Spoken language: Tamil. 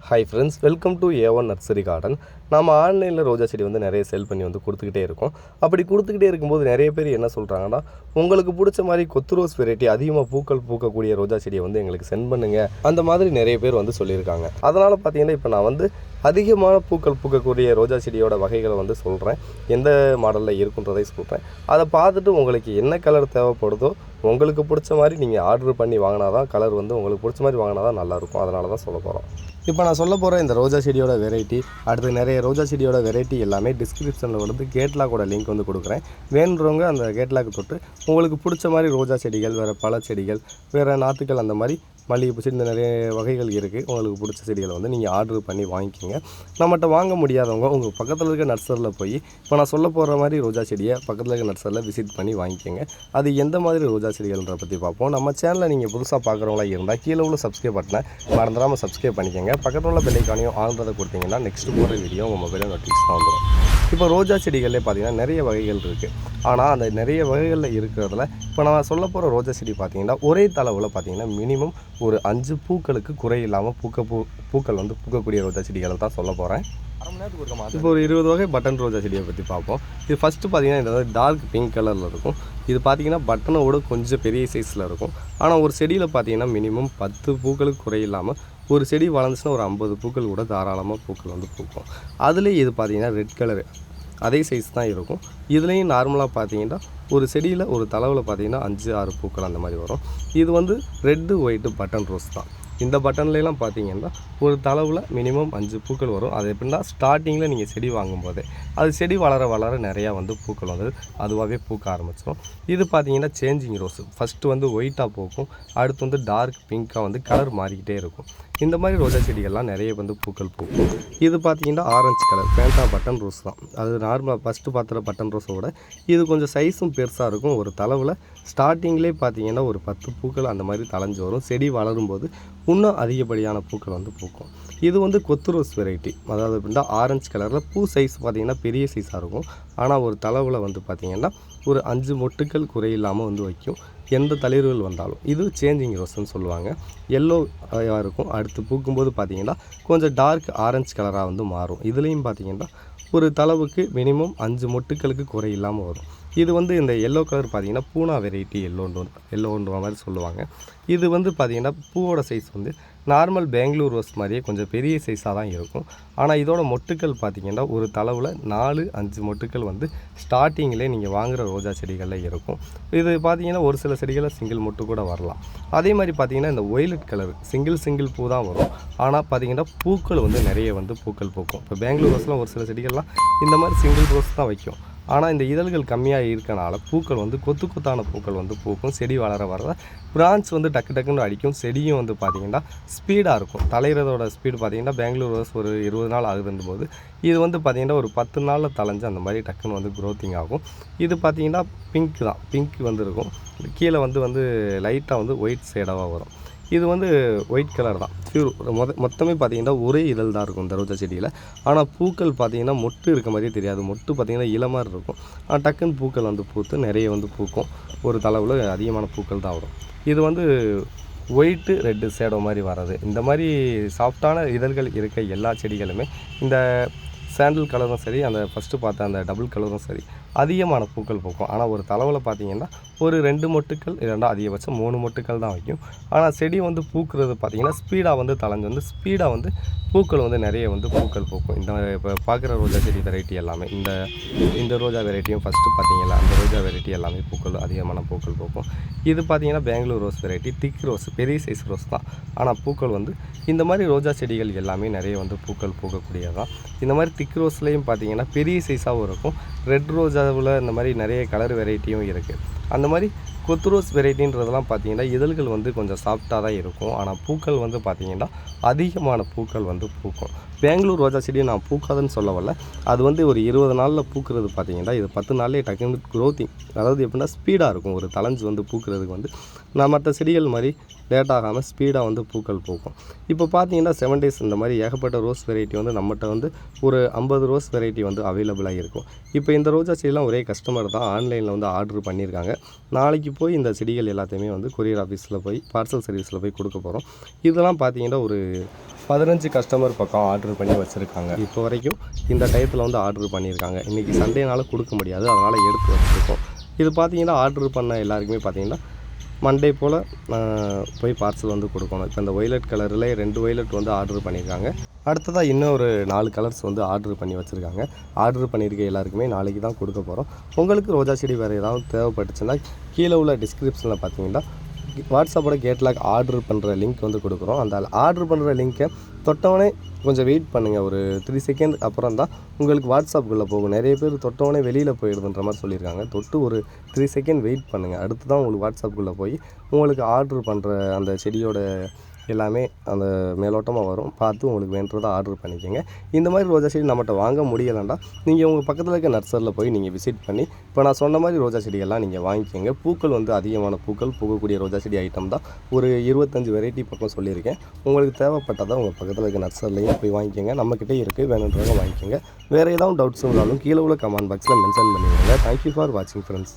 Hi friends welcome to A one nursery garden நம்ம ஆன்லைனில் ரோஜா செடி வந்து நிறைய சேல் பண்ணி வந்து கொடுத்துக்கிட்டே இருக்கோம். அப்படி கொடுத்துக்கிட்டே இருக்கும்போது நிறைய பேர் என்ன சொல்கிறாங்கன்னா உங்களுக்கு பிடிச்ச மாதிரி கொத்து ரோஸ் வெரைட்டி அதிகமாக பூக்கள் பூக்கக்கூடிய ரோஜா செடியை வந்து எங்களுக்கு சென்ட் பண்ணுங்கள் அந்த மாதிரி நிறைய பேர் வந்து சொல்லியிருக்காங்க. அதனால் பார்த்தீங்கன்னா இப்போ நான் வந்து அதிகமான பூக்கள் பூக்கக்கூடிய ரோஜா செடியோட வகைகளை வந்து சொல்கிறேன் எந்த மாடலில் இருக்குன்றதை சொல்கிறேன் அதை பார்த்துட்டு உங்களுக்கு என்ன கலர் தேவைப்படுதோ உங்களுக்கு பிடிச்ச மாதிரி நீங்கள் ஆர்டர் பண்ணி வாங்கினா தான் கலர் வந்து உங்களுக்கு பிடிச்ச மாதிரி வாங்கினா தான் நல்லாயிருக்கும் அதனால தான் சொல்ல போகிறோம் இப்போ நான் சொல்ல போகிற இந்த ரோஜா செடியோட வெரைட்டி அடுத்து நிறைய ரோஜா செடியோட வெரைட்டி எல்லாமே டிஸ்கிரிப்ஷனில் வந்து கேட்லாக்கோட லிங்க் வந்து கொடுக்குறேன். வேணுறவங்க அந்த கேட்லாக் தொட்டு உங்களுக்கு பிடிச்ச மாதிரி ரோஜா செடிகள் வேறு பழ செடிகள் வேறு நாற்றுக்கள் அந்த மாதிரி மல்லிகைப்பூ செடி இந்த நிறைய வகைகள் இருக்குது. உங்களுக்கு பிடிச்ச செடிகளை வந்து நீங்கள் ஆர்டர் பண்ணி வாங்கிக்கோங்க. நம்மகிட்ட வாங்க முடியாதவங்க உங்கள் பக்கத்தில் இருக்க நர்சரியில் போய் இப்போ நான் சொல்ல போகிற மாதிரி ரோஜா செடியை பக்கத்தில் இருக்க நர்சரியில் விசிட் பண்ணி வாங்கிக்கோங்க. அது எந்த மாதிரி ரோஜா செடிகள்ன்ற பற்றி பார்ப்போம். நம்ம சேனலில் நீங்கள் புதுசாக பார்க்குறவங்களா இருந்தால் கீழே உள்ள சப்ஸ்கிரைப் பட்டனை மறந்துடாமல் சப்ஸ்கிரைப் பண்ணிக்கோங்க. பக்கத்தில் உள்ள பெல்லைக்கானையும் ஆழ்ந்ததை கொடுத்தீங்கன்னா நெக்ஸ்ட் போகிற வீடியோ உங்கள் மொபைலில் நோட்டிஃபிகேஷன் வந்துடும். இப்போ ரோஜா செடிகளே பார்த்தீங்கன்னா நிறைய வகைகள் இருக்குது ஆனால் அந்த நிறைய வகைகளில் இருக்கிறதுல இப்போ நான் சொல்ல போகிற ரோஜா செடி பார்த்தீங்கன்னா ஒரே தளவில் பார்த்தீங்கன்னா மினிமம் ஒரு அஞ்சு பூக்களுக்கு குறை இல்லாமல் பூக்க பூ பூக்கள் வந்து பூக்கக்கூடிய ரோஜா செடிகளை தான் சொல்ல போகிறேன் இப்போ ஒரு இருபது வகை பட்டன் ரோஜா செடியை பற்றி பார்ப்போம். இது ஃபஸ்ட்டு பார்த்தீங்கன்னா இந்த டார்க் பிங்க் கலரில் இருக்கும். இது பார்த்தீங்கன்னா பட்டனோட கொஞ்சம் பெரிய சைஸில் இருக்கும். ஆனால் ஒரு செடியில் பார்த்தீங்கன்னா மினிமம் பத்து பூக்களுக்கு குறையில்லாமல் ஒரு செடி வளர்ந்துச்சுன்னா ஒரு ஐம்பது பூக்கள் கூட தாராளமாக பூக்கள் வந்து பூக்கும். அதுலேயும் இது பார்த்தீங்கன்னா ரெட் கலரு அதே சைஸ் தான் இருக்கும். இதுலேயும் நார்மலாக பார்த்தீங்கன்னா ஒரு செடியில் ஒரு தளவில் பார்த்தீங்கன்னா அஞ்சு ஆறு பூக்கள் அந்த மாதிரி வரும். இது வந்து ரெட்டு ஒயிட்டு பட்டன் ரோஸ் தான். இந்த பட்டன்லாம் பார்த்தீங்கன்னா ஒரு தளவில் மினிமம் அஞ்சு பூக்கள் வரும். அது எப்படின்னா ஸ்டார்டிங்கில் நீங்கள் செடி வாங்கும்போதே அது செடி வளர வளர நிறையா வந்து பூக்கள் வந்து அதுவாகவே பூக்க ஆரம்பிச்சிடும் இது பார்த்தீங்கன்னா சேஞ்சிங் ரோஸ் ஃபஸ்ட்டு வந்து ஒயிட்டாக பூக்கும். அடுத்து வந்து டார்க் பிங்க்காக வந்து கலர் மாறிக்கிட்டே இருக்கும். இந்த மாதிரி ரோஜா செடிகள்லாம் நிறைய வந்து பூக்கள் பூக்கும். இது பார்த்தீங்கன்னா ஆரஞ்சு கலர் பேண்டா பட்டன் ரோஸ் தான். அது நார்மலாக ஃபஸ்ட்டு பார்த்துற பட்டன் ரோஸோட இது கொஞ்சம் சைஸும் பெருசாக இருக்கும். ஒரு தளவில் ஸ்டார்டிங்லேயே பார்த்தீங்கன்னா ஒரு பத்து பூக்கள் அந்த மாதிரி தளைஞ்சு வரும். செடி வளரும்போது இன்னும் அதிகப்படியான பூக்கள் வந்து பூக்கும். இது வந்து கொத்து ரோஸ் வெரைட்டி அதாவது அப்படின்னா ஆரஞ்சு கலரில் பூ சைஸ் பார்த்தீங்கன்னா பெரிய சைஸாக இருக்கும். ஆனால் ஒரு தளவில் வந்து பார்த்தீங்கன்னா ஒரு அஞ்சு மொட்டுக்கள் குறையில்லாமல் வந்து வைக்கும். எந்த தளிர்கள் வந்தாலும். இது சேஞ்சிங் ரோஸ்ன்னு சொல்லுவாங்க. எல்லோ இருக்கும். அடுத்து பூக்கும்போது பார்த்திங்கன்னா கொஞ்சம் டார்க் ஆரஞ்சு கலராக வந்து மாறும். இதுலேயும் பார்த்தீங்கன்னா ஒரு தளவுக்கு மினிமம் அஞ்சு மொட்டுக்களுக்கு குறை இல்லாமல் வரும். இது வந்து இந்த எல்லோ கலர் பார்த்தீங்கன்னா பூனா வெரைட்டி எல்லோன்று எல்லோன்ற மாதிரி சொல்லுவாங்க. இது வந்து பார்த்தீங்கன்னா பூவோட சைஸ் வந்து நார்மல் பெங்களூர் ரோஸ் மாதிரியே கொஞ்சம் பெரிய சைஸாக தான் இருக்கும். ஆனால் இதோட மொட்டுக்கள் பார்த்திங்கன்னா ஒரு தளவில் நாலு அஞ்சு மொட்டுக்கள் வந்து ஸ்டார்டிங்கிலே நீங்கள் வாங்குகிற ரோஜா செடிகளில் இருக்கும். இது பார்த்தீங்கன்னா ஒரு சில செடிகளில் சிங்கிள் மொட்டு கூட வரலாம். அதே மாதிரி பார்த்திங்கன்னா இந்த ஒய்லட் கலர் சிங்கிள் சிங்கிள் பூ தான் வரும். ஆனால் பார்த்தீங்கன்னா பூக்கள் வந்து நிறைய வந்து பூக்கள் பூக்கும். இப்போ பெங்களூர் ரோஸ்லாம் ஒரு சில செடிகள்லாம் இந்த மாதிரி சிங்கிள் ரோஸ் தான் வைக்கும். ஆனால் இந்த இதழ்கள் கம்மியாக இருக்கனால பூக்கள் வந்து கொத்து கொத்தான பூக்கள் வந்து பூக்கும் செடி வளர வர பிரான்ச் வந்து டக்கு டக்குன்னு அடிக்கும் செடியும் வந்து பார்த்திங்கன்னா ஸ்பீடாக இருக்கும். தலையிறதோட ஸ்பீடு பார்த்திங்கன்னா பெங்களூர் ரோஸ் ஒரு இருபது நாள் ஆகுதுன்ற போது இது வந்து பார்த்திங்கன்னா ஒரு பத்து நாளில் தலைஞ்சு அந்த மாதிரி டக்குன்னு வந்து க்ரோத்திங் ஆகும். இது பார்த்திங்கன்னா பிங்க் தான். பிங்க் வந்து இருக்கும். கீழே வந்து வந்து லைட்டாக வந்து ஒயிட் ஷேடாக வரும். இது வந்து ஒயிட் கலர் தான். பியூர் மொத மொத்தமே பார்த்தீங்கன்னா ஒரே இதழ் தான் இருக்கும் இந்த ரோஜா செடியில். ஆனால் பூக்கள் பார்த்தீங்கன்னா மொட்டு இருக்க மாதிரியே தெரியாது. மொட்டு பார்த்தீங்கன்னா இளமாக இருக்கும். ஆனால் டக்குன்னு பூக்கள் வந்து பூத்து நிறைய வந்து பூக்கும். ஒரு தளவில் அதிகமான பூக்கள் தான் வரும். இது வந்து ஒயிட்டு ரெட்டு சேடோ மாதிரி வர்றது. இந்த மாதிரி சாஃப்டான இதழ்கள் இருக்க எல்லா செடிகளுமே இந்த சாண்டில் கலரும் சரி அந்த ஃபஸ்ட்டு பார்த்த அந்த டபுள் கலரும் சரி அதிகமான பூக்கள் பூக்கும். ஆனால் ஒரு தளவில் பார்த்தீங்கன்னா ஒரு ரெண்டு மொட்டுக்கள் இல்லைன்னா அதிகபட்சம் மூணு மொட்டுக்கள் தான் வைக்கும். ஆனால் செடி வந்து பூக்கிறது பார்த்தீங்கன்னா ஸ்பீடாக வந்து தலைஞ்சு வந்து ஸ்பீடாக வந்து பூக்கள் வந்து நிறைய வந்து பூக்கள் பூக்கும். இந்த இப்போ பார்க்குற ரோஜா செடி வெரைட்டி எல்லாமே இந்த இந்த ரோஜா வெரைட்டியும் ஃபஸ்ட்டு பார்த்தீங்களா அந்த ரோஜா வெரைட்டி எல்லாமே பூக்கள் அதிகமான பூக்கள் பூக்கும். இது பார்த்தீங்கன்னா Bangalore rose variety thick rose பெரிய சைஸ் ரோஸ் தான். ஆனால் பூக்கள் வந்து இந்த மாதிரி ரோஜா செடிகள் எல்லாமே நிறைய வந்து பூக்கள் பூக்கக்கூடியதான் இந்த மாதிரி திக் ரோஸ்லேயும் பார்த்தீங்கன்னா பெரிய சைஸாகவும் இருக்கும். ரெட் ரோஜாவில் இந்த மாதிரி நிறைய கலர் வெரைட்டியும் இருக்குது அந்த மாதிரி கொத்து ரோஸ் வெரைட்டின்றதெல்லாம் பார்த்தீங்கன்னா இதழ்கள் வந்து கொஞ்சம் சாஃப்டாக தான் இருக்கும். ஆனால் பூக்கள் வந்து பார்த்திங்கன்னா அதிகமான பூக்கள் வந்து பூக்கும். பெங்களூர் ரோஜா செடியை நான் பூக்காதுன்னு சொல்ல வரல. அது வந்து ஒரு இருபது நாளில் பூக்கிறது பார்த்தீங்கன்னா இது பத்து நாள்லேயே டக்குன்னு க்ரோத்திங் அதாவது எப்படின்னா ஸ்பீடாக இருக்கும். ஒரு தளைஞ்சு வந்து பூக்கிறதுக்கு வந்து. நான் மற்ற செடிகள் மாதிரி லேட் ஆகாமல் ஸ்பீடாக வந்து பூக்கள் பூக்கும். இப்போ பார்த்தீங்கன்னா செவன் டேஸ் இந்த மாதிரி ஏகப்பட்ட ரோஸ் வெரைட்டி வந்து நம்மகிட்ட வந்து ஒரு ஐம்பது ரோஸ் வெரைட்டி வந்து அவைலபிளாக இருக்கும். இப்போ இந்த ரோஜா செடிலாம் ஒரே கஸ்டமர் தான். ஆன்லைனில் வந்து ஆர்டர் பண்ணியிருக்காங்க. நாளைக்கு போய் இந்த செடிகள் எல்லாத்தையுமே வந்து கொரியர் ஆஃபீஸில் போய் பார்சல் சர்வீஸில் போய் கொடுக்க போகிறோம் இதெல்லாம் பார்த்தீங்கன்னா ஒரு பதினஞ்சு கஸ்டமர் பக்கம் ஆர்டர் பண்ணி வச்சுருக்காங்க. இப்போ வரைக்கும் இந்த டயத்தில் வந்து ஆர்டர் பண்ணியிருக்காங்க. இன்றைக்கி சண்டேனால கொடுக்க முடியாது. அதனால் எடுத்து வச்சுருக்கோம். இது பார்த்தீங்கன்னா ஆர்டர் பண்ண எல்லாருக்குமே பார்த்தீங்கன்னா மண்டே போல் போய் பார்சல் வந்து கொடுக்கணும். இப்போ இந்த ஒய்லட் கலரில் ரெண்டு ஒய்லட் வந்து ஆர்டர் பண்ணியிருக்காங்க. அடுத்ததாக இன்னும் ஒரு நாலு கலர்ஸ் வந்து ஆர்டர் பண்ணி வச்சுருக்காங்க. ஆர்டர் பண்ணியிருக்க எல்லாருக்குமே நாளைக்கு தான் கொடுக்க போகிறோம் உங்களுக்கு ரோஜா செடி வேறு ஏதாவது தேவைப்பட்டுச்சுன்னா கீழே உள்ள டிஸ்கிரிப்ஷனில் பார்த்தீங்கன்னா வாட்ஸ்அப்போட கேட்லாக் ஆர்டர் பண்ணுற லிங்க் வந்து கொடுக்குறோம். அந்த ஆர்டர் பண்ணுற லிங்க்கை தொட்டவொடனே கொஞ்சம் வெயிட் பண்ணுங்கள் ஒரு த்ரீ செகண்ட் அப்புறம் தான் உங்களுக்கு வாட்ஸ்அப்புக்குள்ளே போகும். நிறைய பேர் தொட்டவனே வெளியில் போயிடுதுன்ற மாதிரி சொல்லியிருக்காங்க. தொட்டு ஒரு த்ரீ செகண்ட் வெயிட் பண்ணுங்கள் அடுத்து தான் உங்களுக்கு வாட்ஸ்அப்புக்குள்ளே போய் உங்களுக்கு ஆர்டர் பண்ணுற அந்த செடியோட எல்லாமே அந்த மேலோட்டமாக வரும். பார்த்து உங்களுக்கு வேண்டுறதை ஆர்டர் பண்ணிக்கோங்க. இந்த மாதிரி ரோஜா செடி நம்மகிட்ட வாங்க முடியலைன்னா நீங்கள் உங்கள் பக்கத்தில் இருக்க நர்சரியில் போய் நீங்கள் விசிட் பண்ணி இப்போ நான் சொன்ன மாதிரி ரோஜா செடியெல்லாம் நீங்கள் வாங்கிக்கோங்க. பூக்கள் வந்து அதிகமான பூக்கள் பூக்கக்கூடிய ரோஜா செடி ஐட்டம் தான். ஒரு இருபத்தஞ்சு வெரைட்டி பக்கம் சொல்லியிருக்கேன். உங்களுக்கு தேவைப்பட்டதை உங்கள் பக்கத்தில் இருக்க நர்சரிலையும் போய் வாங்கிக்கோங்க. நம்மக்கிட்டே இருக்குது வேணுன்றவங்க வாங்கிக்கோங்க. வேறு ஏதாவது டவுட்ஸ் இருந்தாலும் கீழே உள்ள கமெண்ட் பாக்ஸில் மென்ஷன் பண்ணிடுங்க. தேங்க்யூ ஃபார் வாட்சிங் ஃப்ரெண்ட்ஸ்